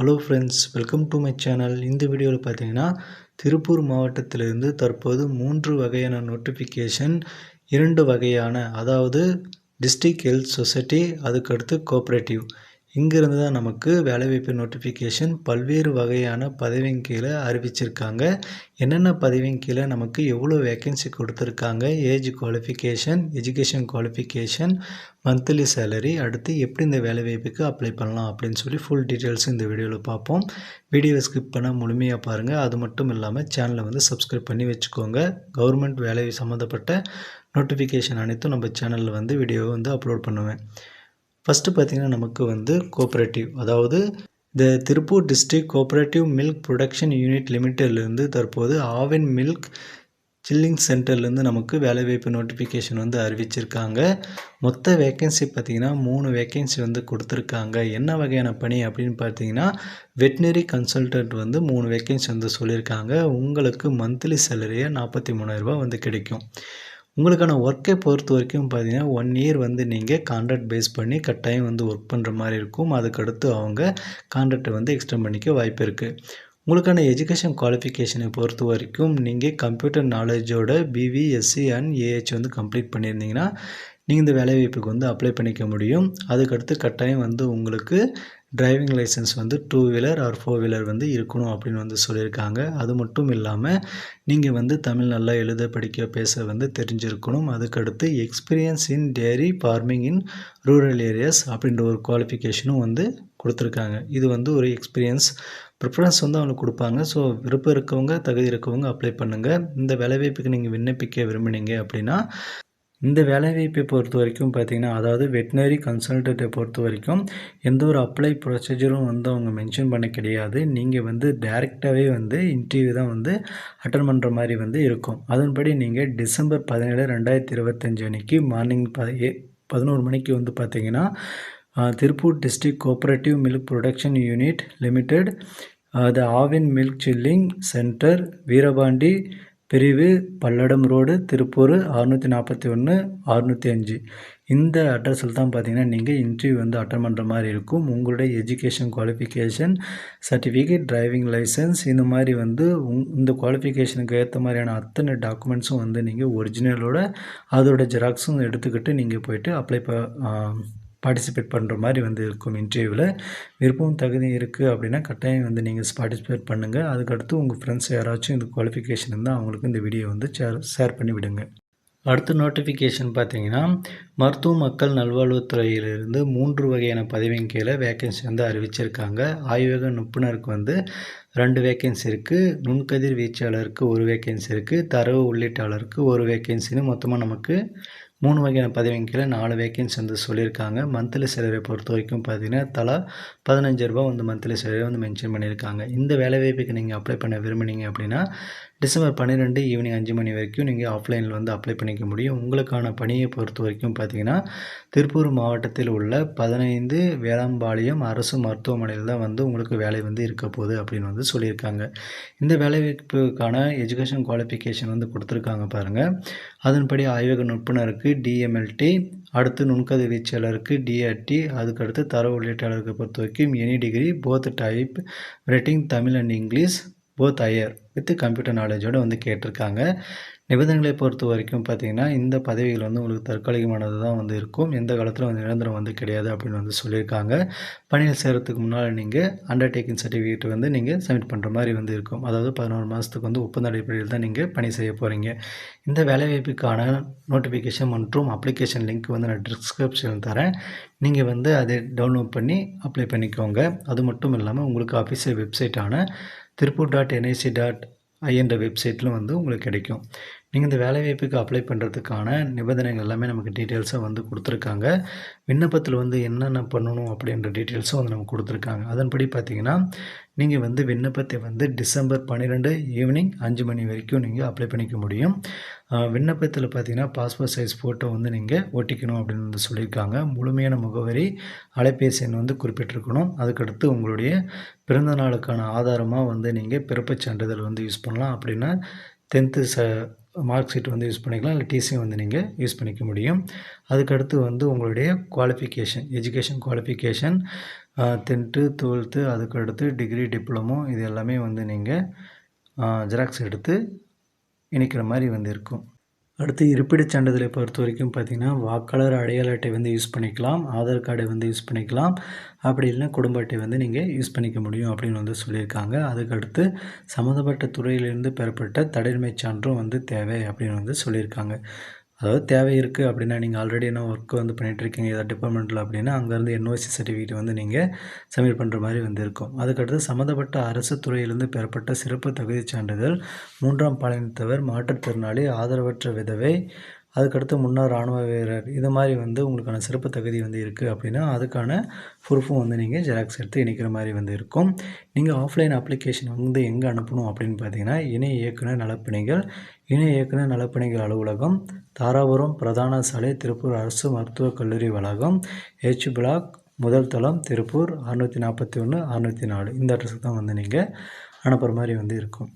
Hello friends welcome to my channel இந்த வீடியோவில் பார்த்தீங்கன்னா திருப்பூர் மாவட்டத்திலிருந்து தற்போது மூன்று வகையான நோட்டிஃபிகேஷன் இரண்டு வகையான அதாவது டிஸ்ட்ரிக்ட் ஹெல்த் சொசைட்டி அதுக்கடுத்து கோஆப்ரேட்டிவ் இங்கிருந்து தான் நமக்கு வேலைவாய்ப்பு நோட்டிஃபிகேஷன் பல்வேறு வகையான பதவியின் கீழே அறிவிச்சிருக்காங்க. என்னென்ன பதவியின் கீழே நமக்கு எவ்வளோ வேக்கன்சி கொடுத்துருக்காங்க? Age qualification education qualification monthly salary அடுத்து எப்படி இந்த வேலைவாய்ப்புக்கு அப்ளை பண்ணலாம் அப்படின்னு சொல்லி ஃபுல் டீட்டெயில்ஸ் இந்த வீடியோவில் பார்ப்போம். வீடியோவை ஸ்கிப் பண்ணால் முழுமையாக பாருங்கள் அது மட்டும் இல்லாமல் சேனலை வந்து சப்ஸ்கிரைப் பண்ணி வச்சுக்கோங்க. கவர்மெண்ட் வேலை சம்மந்தப்பட்ட நோட்டிஃபிகேஷன் அனைத்தும் நம்ம சேனலில் வந்து வீடியோவை வந்து அப்லோட் பண்ணுவேன். ஃபஸ்ட்டு பார்த்திங்கன்னா நமக்கு வந்து கோஆப்ரேட்டிவ் அதாவது இந்த Tiruppur district cooperative milk production unit லிமிட்டட்லேருந்து தற்போது ஆவின் மில்க் சில்லிங் சென்டர்லேருந்து நமக்கு வேலைவாய்ப்பு நோட்டிஃபிகேஷன் வந்து அறிவிச்சிருக்காங்க. மொத்த வேக்கன்சி பார்த்திங்கன்னா மூணு வேக்கன்சி வந்து கொடுத்துருக்காங்க. என்ன வகையான பணி அப்படின்னு பார்த்தீங்கன்னா வெட்னரி கன்சல்டன்ட் வந்து மூணு வேக்கன்சி வந்து சொல்லியிருக்காங்க. உங்களுக்கு மந்த்லி சேலரியாக நாற்பத்தி மூணாயிரரூபா வந்து கிடைக்கும். உங்களுக்கான ஒர்க்கை பொறுத்த வரைக்கும் பார்த்தீங்கன்னா ஒன் இயர் வந்து நீங்கள் கான்ட்ராக்ட் பேஸ் பண்ணி கட்டாயம் வந்து ஒர்க் பண்ணுற மாதிரி இருக்கும். அதுக்கடுத்து அவங்க கான்ட்ராக்டை வந்து எக்ஸ்டெண்ட் பண்ணிக்க வாய்ப்பு இருக்குது உங்களுக்கான எஜுகேஷன் குவாலிஃபிகேஷனை பொறுத்த வரைக்கும் நீங்கள் கம்ப்யூட்டர் நாலேஜோட பிவி எஸ்சி அண்ட் ஏஹெச் வந்து கம்ப்ளீட் பண்ணியிருந்தீங்கன்னா நீங்கள் இந்த வேலைவாய்ப்புக்கு வந்து அப்ளை பண்ணிக்க முடியும். அதுக்கடுத்து கட்டாயம் வந்து உங்களுக்கு டிரைவிங் லைசன்ஸ் வந்து two wheeler or four wheeler வந்து இருக்கணும் அப்படின்னு வந்து சொல்லியிருக்காங்க. அது மட்டும் இல்லாமல் நீங்கள் வந்து தமிழ் நல்லா எழுத படிக்க பேச வந்து தெரிஞ்சிருக்கணும். அதுக்கடுத்து experience in dairy farming in rural areas அப்படின்ற ஒரு குவாலிஃபிகேஷனும் வந்து கொடுத்துருக்காங்க. இது வந்து ஒரு எக்ஸ்பீரியன்ஸ் ப்ரிஃபரன்ஸ் வந்து அவங்களுக்கு கொடுப்பாங்க. ஸோ விருப்பம் இருக்கவங்க தகுதி இருக்கவங்க அப்ளை பண்ணுங்கள் இந்த வேலைவாய்ப்புக்கு நீங்கள் விண்ணப்பிக்க விரும்புனீங்க அப்படின்னா இந்த வேலைவாய்ப்பை பொறுத்த வரைக்கும் பார்த்திங்கன்னா அதாவது வெட்டினரி கன்சல்டண்ட்டை பொறுத்த வரைக்கும் எந்த ஒரு அப்ளை ப்ரொசீஜரும் வந்து அவங்க மென்ஷன் பண்ண கிடையாது. நீங்கள் வந்து டேரெக்டாகவே வந்து இன்டர்வியூ தான் வந்து அட்டன் பண்ணுற மாதிரி வந்து இருக்கும். அதன்படி நீங்கள் டிசம்பர் பதினேழு ரெண்டாயிரத்தி இருபத்தஞ்சு அன்றைக்கி மார்னிங் ப பதினோரு மணிக்கு வந்து பார்த்திங்கன்னா Tiruppur district cooperative milk production unit limited the Aavin milk chilling centre Veerapandi பிரிவு பல்லடம் ரோடு திருப்பூர் அறுநூற்றி நாற்பத்தி ஒன்று அறுநூற்றி அஞ்சு. இந்த அட்ரஸில் தான் பார்த்தீங்கன்னா நீங்கள் இன்டர்வியூ வந்து அட்டன் பண்ணுற மாதிரி இருக்கும். உங்களுடைய education qualification certificate driving licence இந்த மாதிரி வந்து உங் இந்த குவாலிஃபிகேஷனுக்கு ஏற்ற மாதிரியான அத்தனை டாக்குமெண்ட்ஸும் வந்து நீங்கள் ஒரிஜினலோட அதோட ஜெராக்ஸும் எடுத்துக்கிட்டு நீங்கள் போயிட்டு அப்ளை ப பார்ட்டிசிபேட் பண்ணுற மாதிரி வந்து இருக்கும் இன்டர்வியூவில் விருப்பம் தகுதி இருக்குது அப்படின்னா கட்டாயம் வந்து நீங்கள் பார்ட்டிசிபேட் பண்ணுங்கள் அதுக்கடுத்து உங்கள் ஃப்ரெண்ட்ஸ் யாராச்சும் இந்த குவாலிஃபிகேஷன் இருந்தால் அவங்களுக்கு இந்த வீடியோ வந்து ஷேர் ஷேர் பண்ணி விடுங்க. அடுத்த நோட்டிஃபிகேஷன் பார்த்தீங்கன்னா மருத்துவ மக்கள் நல்வாழ்வுத்துறையிலிருந்து மூன்று வகையான பதவியின் கீழே வேக்கன்சி வந்து அறிவிச்சிருக்காங்க. ஆய்வக நுப்புணருக்கு வந்து ரெண்டு வேக்கன்சி இருக்குது நுண்கதிர் வீச்சாளருக்கு ஒரு வேக்கன்சி இருக்குது தரவு உள்ளீட்டாளருக்கு ஒரு வேக்கன்சின்னு மொத்தமாக நமக்கு மூணு வகையான பதவியின் கீழே நாலு வேக்கன்சி வந்து சொல்லியிருக்காங்க. மந்த்லி சேலரியை பொறுத்த வரைக்கும் பார்த்தீங்கன்னா தலா பதினஞ்சு ரூபா வந்து மந்த்லி சேலரி வந்து மென்ஷன் பண்ணியிருக்காங்க. இந்த வேலைவாய்ப்புக்கு நீங்கள் அப்ளை பண்ண விரும்புனீங்க அப்படின்னா டிசம்பர் பன்னிரெண்டு ஈவினிங் அஞ்சு மணி வரைக்கும் நீங்கள் ஆஃப்லைனில் வந்து அப்ளை பண்ணிக்க முடியும். உங்களுக்கான பணியை பொறுத்த வரைக்கும் பார்த்தீங்கன்னா திருப்பூர் மாவட்டத்தில் உள்ள பதினைந்து வேளாம்பாளையம் அரசு மருத்துவமனையில் தான் வந்து உங்களுக்கு வேலை வந்து இருக்க போகுது அப்படின்னு வந்து சொல்லியிருக்காங்க. இந்த வேலைவாய்ப்புக்கான எஜுகேஷன் குவாலிஃபிகேஷன் வந்து கொடுத்துருக்காங்க பாருங்கள் அதன்படி ஆய்வக நுட்புணருக்கு டிஎம்எல்டி அடுத்து நுண்கதை வீச்சாளருக்கு டிஆர்டி அதுக்கடுத்து தர உள்ளீட்டாளருக்கு பொறுத்த வரைக்கும் any degree both typewriting Tamil and English both higher with computer நாலேஜோடு வந்து கேட்டிருக்காங்க. நிபந்தனைகளை பொறுத்த வரைக்கும் பார்த்திங்கன்னா இந்த பதவிகள் வந்து உங்களுக்கு தற்காலிகமானது தான் வந்து இருக்கும். எந்த காலத்தில் வந்து நிரந்தரம் வந்து கிடையாது அப்படின்னு வந்து சொல்லியிருக்காங்க. பணியில் சேரத்துக்கு முன்னால் நீங்கள் அண்டர்டேக்கிங் சர்டிஃபிகேட் வந்து நீங்கள் சப்மிட் பண்ணுற மாதிரி வந்து இருக்கும். அதாவது பதினோரு மாதத்துக்கு வந்து ஒப்பந்த அடிப்படையில் தான் நீங்கள் பணி செய்ய போகிறீங்க இந்த வேலைவாய்ப்புக்கான நோட்டிஃபிகேஷன் மற்றும் அப்ளிகேஷன் லிங்க் வந்து நான் டிஸ்கிரிப்ஷனில் தரேன். நீங்கள் வந்து அதை டவுன்லோட் பண்ணி அப்ளை பண்ணிக்கோங்க. அது மட்டும் இல்லாமல் உங்களுக்கு ஆஃபீஸியல் வெப்சைட்டான திருப்பூர் டாட் என்ஐசி டாட் ஐஎன்ற வெப்சைட்டில் வந்து உங்களுக்கு கிடைக்கும். நீங்கள் இந்த வேலைவாய்ப்புக்கு அப்ளை பண்ணுறதுக்கான நிபந்தனைகள் எல்லாமே நமக்கு டீட்டெயில்ஸாக வந்து கொடுத்துருக்காங்க. விண்ணப்பத்தில் வந்து என்னென்ன பண்ணணும் அப்படின்ற டீட்டெயில்ஸும் வந்து நமக்கு கொடுத்துருக்காங்க. அதன்படி பார்த்தீங்கன்னா நீங்கள் வந்து விண்ணப்பத்தை வந்து டிசம்பர் பன்னிரெண்டு ஈவினிங் அஞ்சு மணி வரைக்கும் நீங்கள் அப்ளை பண்ணிக்க முடியும். விண்ணப்பத்தில் பார்த்தீங்கன்னா பாஸ்போர்ட் சைஸ் ஃபோட்டோ வந்து நீங்கள் ஒட்டிக்கணும் அப்படின்னு வந்து சொல்லியிருக்காங்க. முழுமையான முகவரி அலைபேசி எண் வந்து குறிப்பிட்டிருக்கணும். அதுக்கடுத்து உங்களுடைய பிறந்த நாளுக்கான ஆதாரமாக வந்து நீங்கள் பிறப்புச் சான்றிதழ் வந்து யூஸ் பண்ணலாம். அப்படின்னா டென்த்து ச மார்க் ஷீட் வந்து யூஸ் பண்ணிக்கலாம் இல்லை டிசியும் வந்து நீங்கள் யூஸ் பண்ணிக்க முடியும். அதுக்கடுத்து வந்து உங்களுடைய qualification education qualification tenth twelfth அதுக்கடுத்து டிகிரி டிப்ளமோ இது எல்லாமே வந்து நீங்கள் ஜெராக்ஸ் எடுத்து இணைக்கிற மாதிரி வந்து இருக்கும். அடுத்து இருப்பிடச் சான்றிதழை பொறுத்த வரைக்கும் பார்த்திங்கன்னா வாக்காளர் அடையாள அட்டை வந்து யூஸ் பண்ணிக்கலாம் ஆதார் கார்டை வந்து யூஸ் பண்ணிக்கலாம். அப்படி இல்லைன்னா குடும்ப அட்டை வந்து நீங்கள் யூஸ் பண்ணிக்க முடியும் அப்படின்னு வந்து சொல்லியிருக்காங்க. அதுக்கடுத்து சம்மந்தப்பட்ட துறையிலிருந்து பெறப்பட்ட தடைமை சான்றும் வந்து தேவை அப்படின்னு வந்து சொல்லியிருக்காங்க. அதாவது தேவை இருக்குது அப்படின்னா நீங்கள் ஆல்ரெடி என்ன ஒர்க் வந்து பண்ணிகிட்ருக்கீங்க ஏதாவது டிபார்ட்மெண்ட்டில் அப்படின்னா அங்கேருந்து என்ஓசி சர்டிஃபிகேட் வந்து நீங்கள் சப்மிட் பண்ணுற மாதிரி வந்து இருக்கும் அதுக்கடுத்து சம்மந்தப்பட்ட அரசு துறையிலிருந்து பெறப்பட்ட சிறப்பு தகுதி சான்றிதழ் மூன்றாம் பாலினத்தவர் மாற்றுத்திறனாளி ஆதரவற்ற விதவை அதுக்கடுத்து முன்னாள் இராணுவ வீரர் இது மாதிரி வந்து உங்களுக்கான சிறப்பு தகுதி வந்து இருக்குது அப்படின்னா அதுக்கான ப்ரூஃபும் வந்து நீங்கள் ஜெராக்ஸ் எடுத்து இணைக்கிற மாதிரி வந்து இருக்கும். நீங்கள் ஆஃப்லைன் அப்ளிகேஷன் வந்து எங்கே அனுப்பணும் அப்படின்னு பார்த்தீங்கன்னா இணை இயக்குனர் நலப்பணிகள் இணை இயக்குனர் நலப்பணிகள் அலுவலகம் தாராபுரம் பிரதான சாலை திருப்பூர் அரசு மருத்துவக் கல்லூரி வளாகம் ஹெச் பிளாக் முதல் தளம் திருப்பூர் அறுநூற்றி நாற்பத்தி ஒன்று அறுநூற்றி நாலு. இந்த அட்ரஸுக்கு தான் வந்து நீங்கள் அனுப்புகிற மாதிரி வந்து இருக்கும்.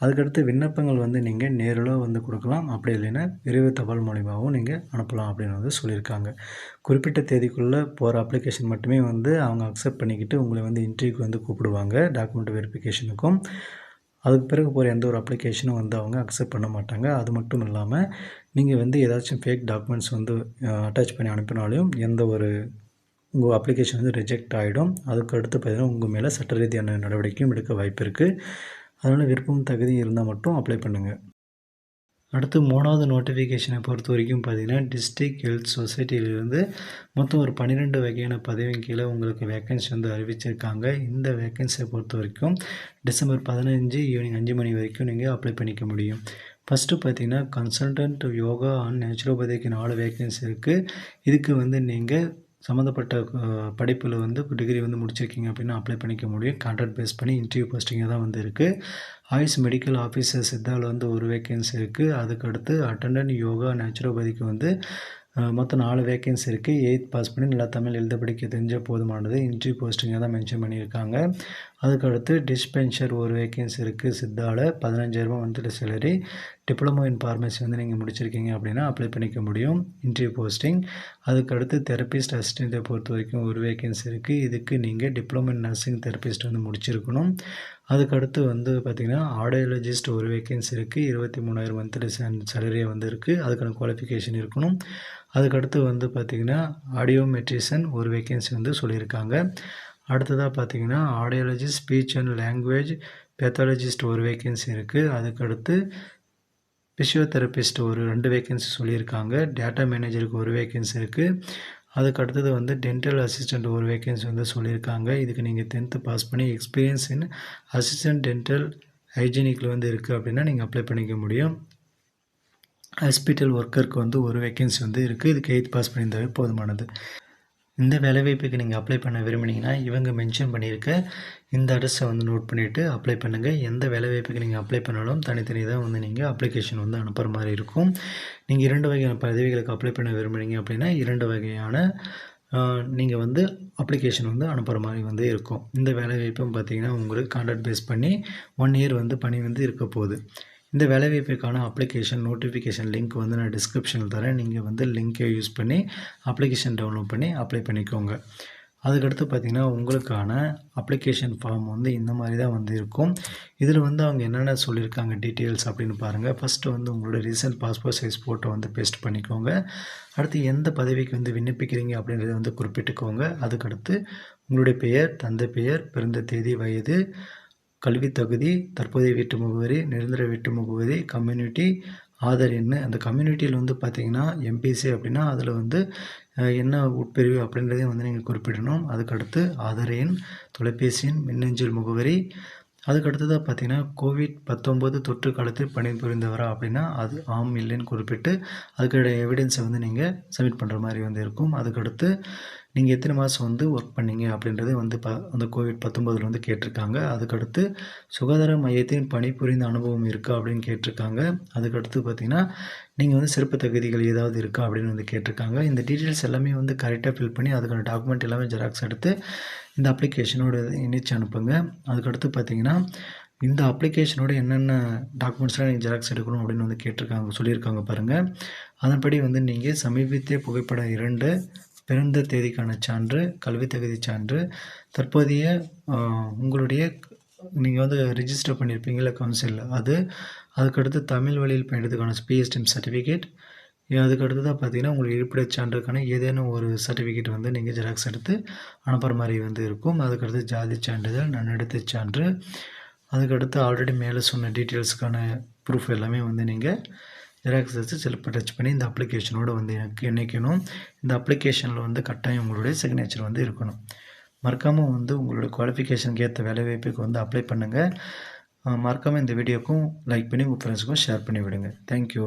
அதுக்கடுத்து விண்ணப்பங்கள் வந்து நீங்கள் நேரில் வந்து கொடுக்கலாம். அப்படி இல்லைன்னா விரைவு தபால் மூலிமாவும் நீங்கள் அனுப்பலாம் அப்படின்னு வந்து சொல்லியிருக்காங்க. குறிப்பிட்ட தேதிக்குள்ளே போகிற அப்ளிகேஷன் மட்டுமே வந்து அவங்க அக்செப்ட் பண்ணிக்கிட்டு உங்களை வந்து இன்டர்வியூக்கு வந்து கூப்பிடுவாங்க. டாக்குமெண்ட் வெரிஃபிகேஷனுக்கும் அதுக்கு பிறகு போகிற எந்த ஒரு அப்ளிகேஷனும் வந்து அவங்க அக்செப்ட் பண்ண மாட்டாங்க. அது மட்டும் இல்லாமல் நீங்கள் வந்து ஏதாச்சும் ஃபேக் டாக்குமெண்ட்ஸ் வந்து அட்டாச் பண்ணி அனுப்பினாலும் எந்த ஒரு உங்கள் அப்ளிகேஷன் வந்து ரிஜெக்ட் ஆகிடும் அதுக்கு அடுத்து பார்த்தீங்கன்னா உங்கள் மேலே சட்ட ரீதியான நடவடிக்கையும் எடுக்க வாய்ப்பு இருக்குது அதனால் விருப்பம் தகுதி இருந்தால் மட்டும் அப்ளை பண்ணுங்கள் அடுத்து மூணாவது நோட்டிஃபிகேஷனை பொறுத்த வரைக்கும் பார்த்தீங்கன்னா டிஸ்ட்ரிக் ஹெல்த் சொசைட்டியிலிருந்து மொத்தம் ஒரு பன்னிரெண்டு வகையான பதவியின் கீழே உங்களுக்கு வேக்கன்சி வந்து அறிவிச்சிருக்காங்க. இந்த வேக்கன்சியை பொறுத்த வரைக்கும் டிசம்பர் பதினஞ்சு ஈவினிங் அஞ்சு மணி வரைக்கும் நீங்கள் அப்ளை பண்ணிக்க முடியும். ஃபஸ்ட்டு பார்த்தீங்கன்னா கன்சல்டன்ட் யோகா அண்ட் நேச்சுரோபதிக்கு நாலு வேக்கன்சி இருக்குது இதுக்கு வந்து நீங்கள் சம்மந்தப்பட்ட படிப்பில் வந்து டிகிரி வந்து முடிச்சிருக்கீங்க அப்படின்னா அப்ளை பண்ணிக்க முடியும். கான்ட்ராக்ட் பேஸ் பண்ணி இன்டர்வியூ போஸ்டிங்காக தான் வந்து இருக்குது ஆயுஷ் மெடிக்கல் ஆஃபீஸர் சித்தாவில் வந்து ஒரு வேக்கன்சி இருக்குது அதுக்கடுத்து அட்டண்டன்ட் யோகா நேச்சுரோபதிக்கு வந்து மொத்தம் நாலு வேக்கன்சி இருக்குது எயித் பாஸ் பண்ணி நல்லா தமிழ் எழுத படிக்க தெரிஞ்ச போதுமானது. இன்ட்ரி போஸ்டிங்காக தான் மென்ஷன் பண்ணியிருக்காங்க. அதுக்கடுத்து டிஸ்பென்சர் ஒரு வேக்கன்சி இருக்குது சித்தாவில் பதினஞ்சாயிரரூபா monthly salary diploma in pharmacy வந்து நீங்கள் முடிச்சிருக்கீங்க அப்படின்னா அப்ளை பண்ணிக்க முடியும். இன்ட்ரி போஸ்டிங் அதுக்கடுத்து தெரப்பிஸ்ட் அசிஸ்டண்ட்டை பொறுத்த வரைக்கும் ஒரு வேக்கன்சி இருக்குது இதுக்கு நீங்கள் டிப்ளமோ இன் நர்சிங் தெரப்பிஸ்ட் வந்து முடிச்சிருக்கணும். அதுக்கடுத்து வந்து பார்த்திங்கன்னா ஆடியாலஜிஸ்ட் ஒரு வேக்கன்சி இருக்குது இருபத்தி மூணாயிரம் மந்த்லி சேலரியாக வந்து இருக்குது அதுக்கான குவாலிஃபிகேஷன் இருக்கணும். அதுக்கடுத்து வந்து பார்த்திங்கன்னா ஆடியோமெட்ரிஷன் ஒரு வேக்கன்சி வந்து சொல்லியிருக்காங்க. அடுத்ததாக பார்த்தீங்கன்னா audiology speech and language pathologist ஒரு வேக்கன்சி இருக்குது அதுக்கடுத்து ஃபிசியோதெரபிஸ்ட் ஒரு ரெண்டு வேக்கன்சி சொல்லியிருக்காங்க. டேட்டா மேனேஜருக்கு ஒரு வேக்கன்சி இருக்குது அதுக்கு அடுத்தது வந்து டென்டல் அசிஸ்டண்ட் ஒரு வேக்கன்சி வந்து சொல்லியிருக்காங்க. இதுக்கு நீங்கள் டென்த்து பாஸ் பண்ணி எக்ஸ்பீரியன்ஸ் இன் அசிஸ்டன்ட் டென்டல் ஹைஜீனிக்கில் வந்து இருக்குது அப்படின்னா நீங்கள் அப்ளை பண்ணிக்க முடியும். ஹாஸ்பிட்டல் ஒர்க்கருக்கு வந்து ஒரு வேக்கன்சி வந்து இருக்குது இதுக்கு எயித் பாஸ் பண்ணியிருந்தாவே போதுமானது. இந்த வேலைவாய்ப்புக்கு நீங்கள் அப்ளை பண்ண விரும்புனீங்கன்னா இவங்க மென்ஷன் பண்ணியிருக்க இந்த அட்ரஸை வந்து நோட் பண்ணிவிட்டு அப்ளை பண்ணுங்கள் எந்த வேலைவாய்ப்புக்கு நீங்கள் அப்ளை பண்ணாலும் தனித்தனி தான் வந்து நீங்கள் அப்ளிகேஷன் வந்து அனுப்புகிற மாதிரி இருக்கும். நீங்கள் இரண்டு வகையான பதவிகளுக்கு அப்ளை பண்ண விரும்புனீங்க அப்படின்னா இரண்டு வகையான நீங்கள் வந்து அப்ளிகேஷன் வந்து அனுப்புகிற மாதிரி வந்து இருக்கும். இந்த வேலைவாய்ப்பும் பார்த்தீங்கன்னா உங்களுக்கு கான்ட்ராக்ட் பேஸ் பண்ணி ஒன் இயர் வந்து பணி வந்து இருக்க போகுது. இந்த வேலைவாய்ப்புக்கான அப்ளிகேஷன் நோட்டிஃபிகேஷன் லிங்க் வந்து நான் டிஸ்கிரிப்ஷனில் தரேன். நீங்கள் வந்து லிங்க்கை யூஸ் பண்ணி அப்ளிகேஷன் டவுன்லோட் பண்ணி அப்ளை பண்ணிக்கோங்க. அதுக்கடுத்து பார்த்திங்கன்னா உங்களுக்கான அப்ளிகேஷன் ஃபார்ம் வந்து இந்த மாதிரி தான் வந்து இருக்கும். இதில் வந்து அவங்க என்னென்ன சொல்லியிருக்காங்க டீட்டெயில்ஸ் அப்படின்னு பாருங்கள் ஃபஸ்ட்டு வந்து உங்களோட ரீசெண்ட் பாஸ்போர்ட் சைஸ் ஃபோட்டோ வந்து பேஸ்ட் பண்ணிக்கோங்க. அடுத்து எந்த பதவிக்கு வந்து விண்ணப்பிக்கிறீங்க அப்படின்றத வந்து குறிப்பிட்டுக்கோங்க. அதுக்கடுத்து உங்களுடைய பெயர் தந்தை பெயர் பிறந்த தேதி வயது கல்வி தகுதி தற்போதைய வீட்டு முகவரி நிரந்தர வீட்டு முகவரி கம்யூனிட்டி ஆதார் எண் அந்த கம்யூனிட்டியில் வந்து பார்த்தீங்கன்னா எம்பிசி அப்படின்னா அதில் வந்து என்ன உட்பிரிவு அப்படின்றதையும் வந்து நீங்கள் குறிப்பிடணும். அதுக்கடுத்து ஆதார் எண் தொலைபேசி எண் மின்னஞ்சல் முகவரி. அதுக்கடுத்ததாக பார்த்தீங்கன்னா கோவிட் பத்தொம்போது தொற்று காலத்தில் பணிபுரிந்தவரா அப்படின்னா அது ஆம் இல்லைன்னு குறிப்பிட்டு அதுக்கோட எவிடன்ஸை வந்து நீங்கள் சப்மிட் பண்ணுற மாதிரி வந்து இருக்கும். அதுக்கடுத்து நீங்கள் எத்தனை மாதம் வந்து ஒர்க் பண்ணீங்க அப்படின்றது வந்து ப அந்த கோவிட் பத்தொம்போதில் வந்து கேட்டிருக்காங்க. அதுக்கடுத்து சுகாதார மையத்தின் பணிபுரிந்த அனுபவம் இருக்கா அப்படின்னு கேட்டிருக்காங்க. அதுக்கடுத்து பார்த்திங்கன்னா நீங்கள் வந்து சிறப்பு தகுதிகள் ஏதாவது இருக்கா அப்படின்னு வந்து கேட்டிருக்காங்க. இந்த டீட்டெயில்ஸ் எல்லாமே வந்து கரெக்டாக ஃபில் பண்ணி அதுக்கான டாக்குமெண்ட் எல்லாமே ஜெராக்ஸ் எடுத்து இந்த அப்ளிகேஷனோட இணைச்சு அனுப்புங்க. அதுக்கடுத்து பார்த்தீங்கன்னா இந்த அப்ளிகேஷனோட என்னென்ன டாக்குமெண்ட்ஸ்லாம் நீங்கள் ஜெராக்ஸ் எடுக்கணும் அப்படின்னு வந்து கேட்டிருக்காங்க சொல்லியிருக்காங்க பாருங்கள் அதன்படி வந்து நீங்கள் சமீபத்திய புகைப்படம் இரண்டு பிறந்த தேதிக்கான சான்று கல்வி தகுதி சான்று தற்போதைய உங்களுடைய நீங்கள் வந்து ரிஜிஸ்டர் பண்ணியிருப்பீங்கள கவுன்சிலில் அது அதுக்கடுத்து தமிழ் வழியில் பயின்றதுக்கான பிஎஸ்டிஎம் சர்டிஃபிகேட் அதுக்கு அடுத்ததாக பார்த்தீங்கன்னா உங்களுக்கு இருப்பிடச் சான்றுக்கான ஏதேனும் ஒரு சர்டிஃபிகேட் வந்து நீங்கள் ஜெராக்ஸ் எடுத்து அனுப்புகிற மாதிரி வந்து இருக்கும். அதுக்கடுத்து ஜாதி சான்றிதழ் நன்னடத்தை சான்று. அதுக்கடுத்து ஆல்ரெடி மேலே சொன்ன டீட்டெயில்ஸுக்கான ப்ரூஃப் எல்லாமே வந்து நீங்கள் ஜெராக்ஸ் எடுத்து செல்ஃப் டச் பண்ணி இந்த அப்ளிகேஷனோடு வந்து எனக்கு இணைக்கணும். இந்த அப்ளிகேஷனில் வந்து கட்டாயம் உங்களுடைய சிக்னேச்சர் வந்து இருக்கணும். மறக்காமல் வந்து உங்களோட குவாலிஃபிகேஷனுக்கு ஏற்ற வேலைவாய்ப்புக்கு வந்து அப்ளை பண்ணுங்கள் மறக்காமல் இந்த வீடியோக்கும் லைக் பண்ணி உங்கள் ஃப்ரெண்ட்ஸுக்கும் ஷேர் பண்ணி விடுங்க தேங்க்யூ